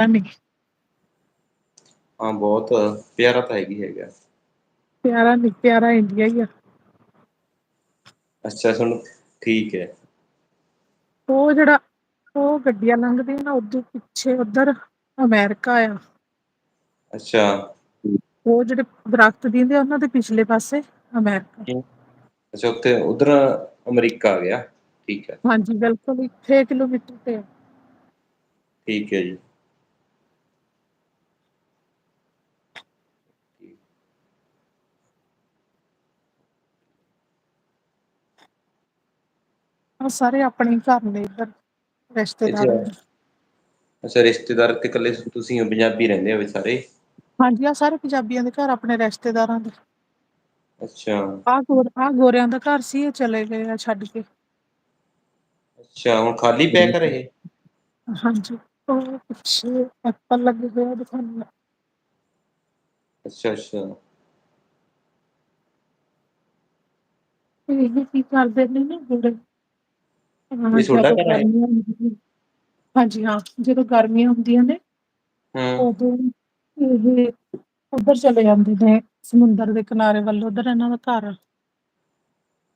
ਹਾਂਜੀ। ਹਾਂ ਬਹੁਤ ਪਿਆਰਾ ਤਾਂ ਹੈਗੀ ਹੈਗਾ। ਪਿਆਰਾ ਨੀ ਪਿਆਰਾ ਇੰਡੀਆ ਈ ਆ। ਅੱਛਾ ਤੁਹਾਨੂੰ ਠੀਕ ਹੈ। ਉਹ ਜਿਹੜਾ ਉਹ ਗੱਡੀਆਂ ਲੰਘਦੀਆਂ ਨਾ ਉਦੋਂ ਪਿੱਛੇ ਉੱਧਰ ਅਮੈਰਿਕਾ ਆ। ਅੱਛਾ। ਉਹ ਜਿਹੜੇ ਦਰਖਤ ਦਿਖਦੇ ਆ ਉਹਨਾਂ ਦੇ ਪਿਛਲੇ ਪਾਸੇ ਅਮੈਰਿਕਾ। ਅੱਛਾ ਉੱਥੇ ਉੱਧਰ ਅਮਰੀਕਾ ਆ ਗਿਆ ਠੀਕ ਹੈ। ਹਾਂਜੀ ਬਿਲਕੁਲ ਛੇ ਕਿਲੋਮੀਟਰ ਤੇ ਆ। ਠੀਕ ਹੈ ਜੀ। ਉਹ ਸਾਰੇ ਆਪਣੇ ਘਰ ਨੇ ਇੱਧਰ ਅੱਛਾ ਰਿਸ਼ਤੇਦਾਰਾਂ ਅੱਛਾ ਰਿਸ਼ਤੇਦਾਰ ਤੇ ਇਕੱਲੇ ਤੁਸੀਂ ਪੰਜਾਬੀ ਰਹਿੰਦੇ ਹੋ ਸਾਰੇ। ਹਾਂਜੀ ਆਹ ਸਾਰੇ ਪੰਜਾਬੀਆਂ ਦੇ ਘਰ ਆਪਣੇ ਰਿਸ਼ਤੇਦਾਰਾਂ ਦੇ। ਅੱਛਾ। ਆਹ ਗੋ ਆਹ ਗੋਰਿਆਂ ਦਾ ਘਰ ਸੀ ਇਹ ਚਲੇ ਗਏ ਆ ਛੱਡ ਕੇ। ਅੱਛਾ ਹੁਣ ਖਾਲੀ ਪਿਆ ਘਰ ਇਹ ਹਾਂਜੀ ਉਹ ਪਿੱਛੇ ਐਪਲ ਲੱਗੇ ਹੋਏ ਆ ਦਿਖਾਉਦੇ। ਅੱਛਾ ਅੱਛਾ। ਇਹ ਕੀ ਕਰਦੇ ਨੇ ਨਾ ਜਿਹੜੇ ਹਾਂ ਇਹ ਤੁਹਾਡਾ ਜਦੋਂ ਘਰ ਹੈ ਗਰਮੀਆਂ ਹੁੰਦੀਆਂ। ਹਾਂਜੀ ਹਾਂ ਜਦੋਂ ਗਰਮੀਆਂ ਹੁੰਦੀਆਂ ਨੇ ਹੂੰ ਉਦੋਂ ਇਹ ਉੱਧਰ ਚਲੇ ਜਾਂਦੇ ਨੇ ਸਮੁੰਦਰ ਦੇ ਕਿਨਾਰੇ ਵੱਲ ਉੱਧਰ ਇਹਨਾਂ ਦਾ ਘਰ ਆ।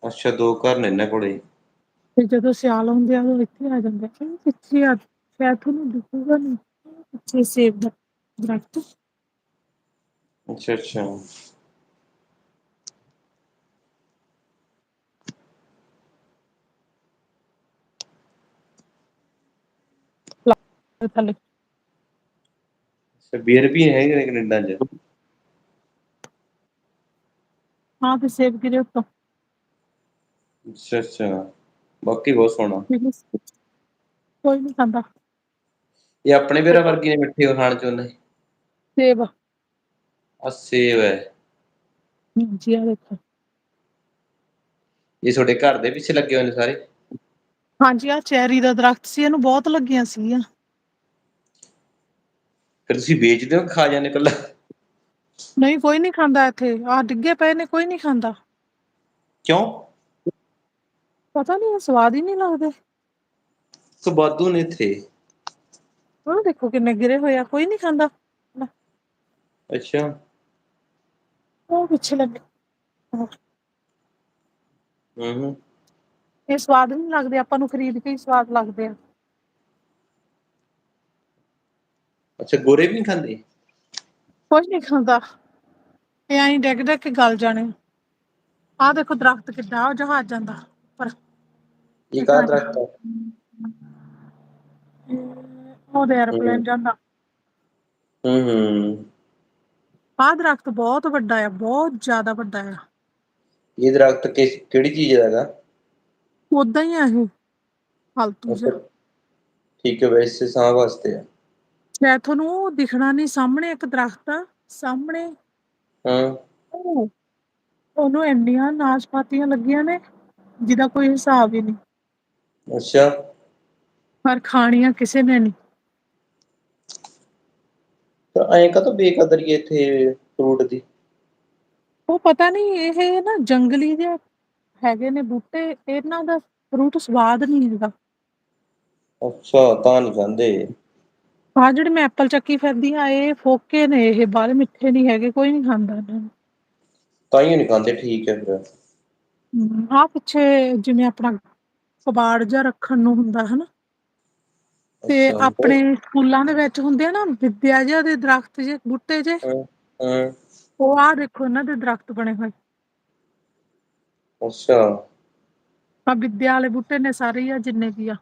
ਅੱਛਾ ਦੋ ਘਰ ਨੇ ਇਹਨਾਂ ਕੋਲੇ। ਤੇ ਜਦੋਂ ਸਿਆਲ ਹੁੰਦੇ ਆ ਉਹ ਇੱਥੇ ਆ ਜਾਂਦੇ ਪਿੱਛੇ ਆ ਸ਼ਾਇਦ ਤੁਹਾਨੂੰ ਦਿਖੂਗਾ ਨੀ। ਪਿੱਛੇ ਸੇਬ ਦਾ ਦਰਖਤ ਅੱਛਾ ਅੱਛਾ। ਥੱਲੇ ਅੱਛਾ ਵੀ ਹੈਗੇ ਨੇ ਕੈਨੇਡਾ ਚ। ਹਾਂ ਤੇ ਸੇਬ ਗਿਰੇ ਉਤੋਂ। ਅੱਛਾ ਅੱਛਾ ਬਾਕੀ ਬਹੁਤ ਸੋਹਣਾ। ਕੋਈ ਨੀ ਖਾਂਦਾ। ਇਹ ਆਪਣੇ ਬੇਰਾਂ ਵਰਗੀ ਨੇ ਮਿੱਠੇ ਖਾਣ ਚ ਉਹਨੇ। ਸੇਬ ਆ ਸੇਬ ਹੈ। ਹਾਂਜੀ ਆ ਵੇਖੋ। ਇਹ ਤੁਹਾਡੇ ਘਰ ਦੇ ਪਿੱਛੇ ਲੱਗੇ ਹੋਏ ਨੇ ਸਾਰੇ। ਹਾਂਜੀ ਆਹ ਚੈਰੀ ਦਾ ਦਰਖਤ ਸੀ ਇਹਨੂੰ ਬਹੁਤ ਲੱਗੀਆਂ ਸੀਗੀਆਂ। ਫਿਰ ਤੁਸੀਂ ਵੇਚਦੇ ਹੋ ਖਾ ਜਾਂਦੇ ਇਕੱਲਾ। ਨਹੀਂ ਕੋਈ ਨੀ ਖਾਂਦਾ ਇੱਥੇ ਆਹ ਡਿੱਗੇ ਪਏ ਨੇ ਕੋਈ ਨੀ ਖਾਂਦਾ। ਕਿਉਂ? ਪਤਾ ਨੀ ਸਵਾਦ ਹੀ ਨਹੀਂ ਲੱਗਦੇ। ਵਾਧੂ ਨੇ ਇੱਥੇ। ਉਹ ਦੇਖੋ ਕਿੰਨੇ ਗਿਰੇ ਹੋਏ ਆ ਕੋਈ ਨੀ ਖਾਂਦਾ। ਅੱਛਾ। ਉਹ ਪਿੱਛੇ ਲੱਗੇ ਹੂੰ ਹੂੰ। ਇਹ ਸਵਾਦ ਨੀ ਲੱਗਦੇ ਆਪਾਂ ਨੂੰ ਖਰੀਦ ਕੇ ਹੀ ਸਵਾਦ ਲੱਗਦੇ ਆ। ਅੱਛਾ ਗੋਰੇ ਵੀ ਖਾਂਦੇ। ਕੁਛ ਨੀ ਖਾਂਦਾ ਇਹ ਐਹੀਂ ਡਿੱਗ ਡਿੱਗ ਕੇ ਗਲ ਜਾਣੇ। ਆਹ ਦੇਖੋ ਦਰਖਤ ਕਿੱਡਾ ਉਹ ਜਹਾਜ਼ ਜਾਂਦਾ ਉੱਪਰ। ਇਹ ਕਾਹਦਾ ਦਰਖਤ ਆ ਉਹਦੇ ਐਰੋਪਲੇਨ ਜਾਂਦਾ। ਹੂੰ ਹੂੰ। ਆਹ ਦਰਖਤ ਬਹੁਤ ਵੱਡਾ ਆ ਬਹੁਤ ਜ਼ਿਆਦਾ ਵੱਡਾ ਆ। ਇਹ ਦਰਖਤ ਕਿਸ ਕਿਹੜੀ ਚੀਜ਼ ਦਾ ਹੈਗਾ। ਓਦਾਂ ਹੀ ਆ ਇਹ ਫਾਲਤੂ ਜਿਹਾ ਠੀਕ ਹੈ ਵੈਸੇ ਸਾਹ ਵਾਸਤੇ ਆ। ਸ਼ਾਇਦ ਤੁਹਾਨੂੰ ਉਹ ਦਿਖਣਾ ਨੀ ਸਾਹਮਣੇ ਇੱਕ ਦਰਖਤ ਆ ਸਾਹਮਣੇ ਹੂੰ। ਉਹ ਉਹਨੂੰ ਇੰਨੀਆਂ ਨਾਸ਼ਪਾਤੀਆਂ ਲੱਗੀਆਂ ਨੇ ਜਿਹਦਾ ਕੋਈ ਹਿਸਾਬ ਹੀ ਨਹੀਂ। ਅੱਛਾ। ਪਰ ਖਾਣੀਆਂ ਕਿਸੇ ਨੇ ਨੀ। ਐਂ ਕਾਤੋ ਬੇਕਦਰੀ ਇੱਥੇ ਫਰੂਟ ਦੀ। ਉਹ ਪਤਾ ਨੀ ਇਹ ਨਾ ਜੰਗਲੀ ਜਿਹਾ ਹੈਗੇ ਨੇ ਬੂਟੇ ਇਹਨਾਂ ਦਾ ਫਰੂਟ ਸਵਾਦ ਨੀ ਹੈਗਾ। ਅੱਛਾ ਤਾਂ ਨਹੀਂ ਖਾਂਦੇ। ਆਹ ਜਿਹੜੇ ਮੈਂ ਐਪਲ ਚੱਕੀ ਫਿਰਦੀ ਹਾਂ ਇਹ ਫੋਕੇ ਨੇ ਇਹ ਬਾਹਲੇ ਮਿੱਠੇ ਨੀ ਹੈਗੇ ਕੋਈ ਨੀ ਖਾਂਦਾ ਇਹਨਾਂ ਨੂੰ। ਤਾਹੀਓ ਨੀ ਖਾਂਦੇ ਠੀਕ ਹੈ ਫਿਰ। ਹੂੰ ਆਹ ਪਿੱਛੇ ਜਿਵੇਂ ਆਪਣਾ ਕਬਾੜ ਜਿਹਾ ਰੱਖਣ ਨੂੰ ਹੁੰਦਾ ਹਨਾ। ਤੇ ਅੱਛਾ ਆਪਣੇ ਸਕੂਲਾਂ ਦੇ ਵਿੱਚ ਹੁੰਦੇ ਆ ਨਾ ਵਿਦਿਆ ਜਿਆਂ ਦੇ ਦਰਖਤ ਜੇ ਬੂਟੇ ਜੇ ਹੂੰ ਹੂੰ ਉਹ ਆਹ ਦੇਖੋ ਇਹਨਾਂ ਦੇ ਦਰਖ਼ਤ ਬਣੇ ਹੋਏ। ਅੱਛਾ। ਆ ਵਿਦਿਆ ਵਾਲੇ ਬੂਟੇ ਨੇ ਸਾਰੇ ਹੀ ਆ ਜਿੰਨੇ ਵੀ ਆ।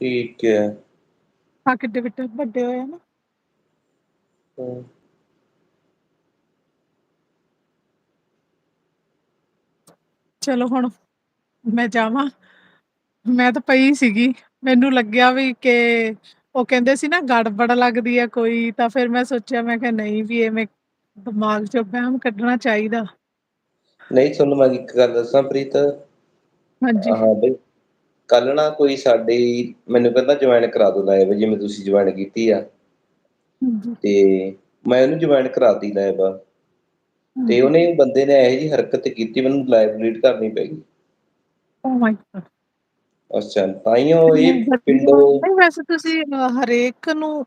ਠੀਕ ਹੈ। ਆਹ ਕਿੱਡੇ ਕਿੱਡੇ ਵੱਡੇ ਹੋਏ ਆ ਨਾ। ਹੂੰ। ਚਲੋ ਹੁਣ ਮੈਂ ਜਾਵਾਂ ਮੈਂ ਤਾਂ ਪਈ ਸੀਗੀ ਮੈਨੂੰ ਲੱਗਿਆ ਵੀ ਕੇ ਉਹ ਕਹਿੰਦੇ ਸੀ ਨਾ ਗੜਬੜ ਲੱਗਦੀ ਹੈ ਕੋਈ ਤਾਂ ਫੇਰ ਮੈਂ ਸੋਚਿਆ ਮੈਂ ਕਿਹਾ ਨਹੀਂ ਵੀ ਐਵੇਂ ਦਿਮਾਗ ਚੋਂ ਵਹਿਮ ਕੱਢਣਾ ਚਾਹੀਦਾ। ਨਹੀਂ ਤੁਹਾਨੂੰ ਮੈਂ ਇੱਕ ਗੱਲ ਦੱਸਾਂ ਪ੍ਰੀਤ ਹਾਂਜੀ ਹਾਂ ਬਈ ਕੱਲ ਨਾ ਕੋਈ ਸਾਡੀ ਮੈਨੂੰ ਕਹਿੰਦਾ ਜੁਆਇਨ ਕਰਾ ਦੋ ਲਾਈਵ ਜਿਵੇਂ ਤੁਸੀਂ ਜੁਆਇਨ ਕੀਤੀ ਆ। ਤੇ ਮੈਂ ਉਹਨੂੰ ਜੁਆਇਨ ਕਰਾ ਤੀ ਲਾਈਵ ਤੇ ਉਹਨੇ ਬੰਦੇ ਨੇ ਇਹੋ ਜਿਹੀ ਹਰਕਤ ਕੀਤੀ ਮੈਨੂੰ ਲਾਈਵ ਡਿਲੀਟ ਕਰਨੀ ਪੈ ਗਈ। ਓ ਮਾਈ ਗੋਡ ਅੱਛਾ, ਤਾਂਹੀਓ ਇਹ ਪਿੰਡੋਂ ਵੈਸੇ ਤੁਸੀਂ ਹਰੇਕ ਨੂੰ